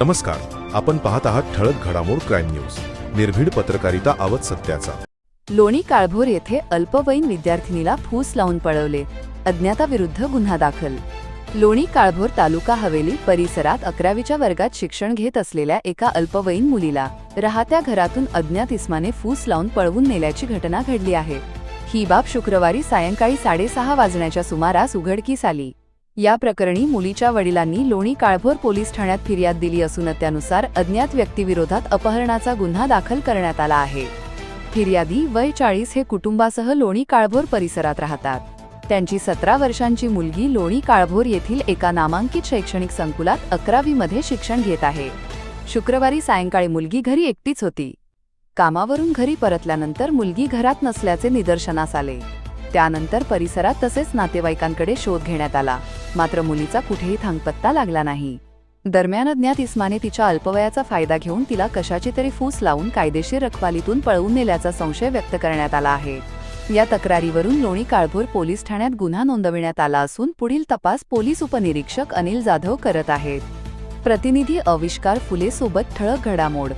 नमस्कार आपण पाहत आहात ठळक घडामोड क्राईम न्यूज. निर्भीड पत्रकारिता आवत सत्याचा. लोणी काळभोर येथे अल्पवयीन विद्यार्थिनीला फूस लावून पळवले. अज्ञाताविरुद्ध गुन्हा दाखल. लोणी काळभोर तालुका हवेली परिसरात अकरावीच्या वर्गात शिक्षण घेत असलेल्या एका अल्पवयीन मुलीला राहत्या घरातून अज्ञात इस्माने फूस लावून पळवून नेल्याची घटना घडली आहे. ही बाब शुक्रवारी सायंकाळी साडेसहा वाजण्याच्या सुमारास उघडकीस आली. या प्रकरणी मुलीच्या वडिलांनी लोणी काळभोर पोलीस ठाण्यात फिर्याद दिली असून त्यानुसार अज्ञात व्यक्तीविरोधात अपहरणाचा गुन्हा दाखल करण्यात आला आहे. फिर्यादी वय चाळीस हे कुटुंबासह लोणी काळभोर परिसरात राहतात. त्यांची सतरा वर्षांची मुलगी लोणी काळभोर येथील एका नामांकित शैक्षणिक संकुलात अकरावीमध्ये शिक्षण घेत आहे. शुक्रवारी सायंकाळी मुलगी घरी एकटीच होती. कामावरून घरी परतल्यानंतर मुलगी घरात नसल्याचे निदर्शनास आले. त्यानंतर परिसरात तसेच नातेवाईकांकडे शोध घेण्यात आला. मात्र मुलीचा कुठेही थांगपत्ता लागला नाही. दरम्यान अज्ञात इस्माने तिच्या अल्पवयाचा फायदा घेऊन तिला कशाची तरी फूस लावून कायदेशीर रखवालीतून पळवून नेल्याचा संशय व्यक्त करण्यात आला आहे. या तक्रारीवरून लोणी काळभोर पोलीस ठाण्यात गुन्हा नोंदविण्यात आला असून पुढील तपास पोलीस उपनिरीक्षक अनिल जाधव करत आहेत. प्रतिनिधी अविष्कार फुले सोबत ठळक घडामोड